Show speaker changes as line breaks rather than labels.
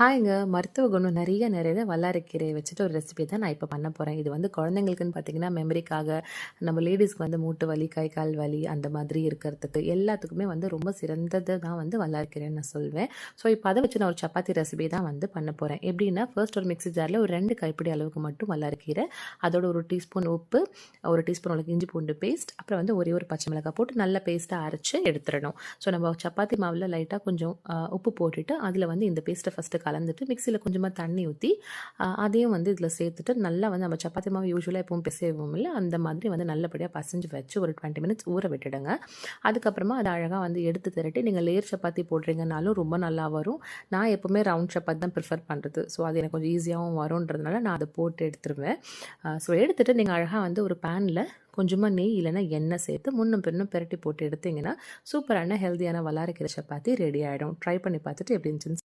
ஹாய்ங்க. மருத்துவ குணம் நிறைய நிறைய வல்லாரக்கீரை வச்சுட்டு ஒரு ரெசிபி தான் நான் இப்போ பண்ண போகிறேன் இது வந்து குழந்தைங்களுக்குன்னு பார்த்தீங்கன்னா மெமரிக்காக நம்ம லேடிஸ்க்கு வந்து மூட்டு வலி கை கால் வலி அந்த மாதிரி இருக்கிறதுக்கு எல்லாத்துக்குமே வந்து ரொம்ப சிறந்தது தான் வந்து வல்லாரக்கீரைன்னு நான் சொல்வேன். ஸோ இப்போ அதை வச்சு நான் ஒரு சப்பாத்தி ரெசிபி தான் வந்து பண்ண போகிறேன் எப்படின்னா ஃபர்ஸ்ட் ஒரு மிக்ஸி ஜாரில் ஒரு ரெண்டு கைப்பிடி அளவுக்கு மட்டும் வல்லாரக்கீரை அதோட ஒரு டீஸ்பூன் உப்பு ஒரு டீஸ்பூன் அளவுக்கு இஞ்சி பூண்டு பேஸ்ட் அப்புறம் வந்து ஒரே ஒரு பச்சை மிளகாய் போட்டு நல்ல பேஸ்ட்டாக அரைச்சி எடுத்துடணும். ஸோ நம்ம சப்பாத்தி மாவில் லைட்டாக கொஞ்சம் உப்பு போட்டுட்டு அதில் வந்து இந்த பேஸ்ட்டை ஃபஸ்ட்டு கலந்துட்டு மிக்சியில் கொஞ்சமாக தண்ணி ஊற்றி அதையும் வந்து இதில் சேர்த்துட்டு நல்லா வந்து நம்ம சப்பாத்தி மாவு யூஸ்வலாக எப்பவும் பிசைவோம் இல்லை அந்த மாதிரி வந்து நல்லபடியாக பசைஞ்சு வச்சு ஒரு டுவெண்ட்டி மினிட்ஸ் ஊற விட்டுடுங்க. அதுக்கப்புறமா அதை அழகாக வந்து எடுத்து திரட்டி நீங்கள் லேயர் சப்பாத்தி போடுறீங்கனாலும் ரொம்ப நல்லா வரும். நான் எப்போவுமே ரவுண்ட் சப்பாத்தி தான் ப்ரிஃபர் பண்ணுறது ஸோ அது எனக்கு கொஞ்சம் ஈஸியாகவும் வரும்ன்றதுனால நான் அதை போட்டு எடுத்துருவேன். ஸோ எடுத்துகிட்டு நீங்கள் அழகாக வந்து ஒரு பேனில் கொஞ்சமாக நெய் இல்லைன்னா எண்ணெய் சேர்த்து முன்னும் பின்னும் பிரட்டி போட்டு எடுத்தீங்கன்னா சூப்பரான ஹெல்த்தியான வல்லாரைக்கீரை சப்பாத்தி ரெடி ஆகிடும் ட்ரை பண்ணி பார்த்துட்டு எப்படி இருந்துச்சுன்னு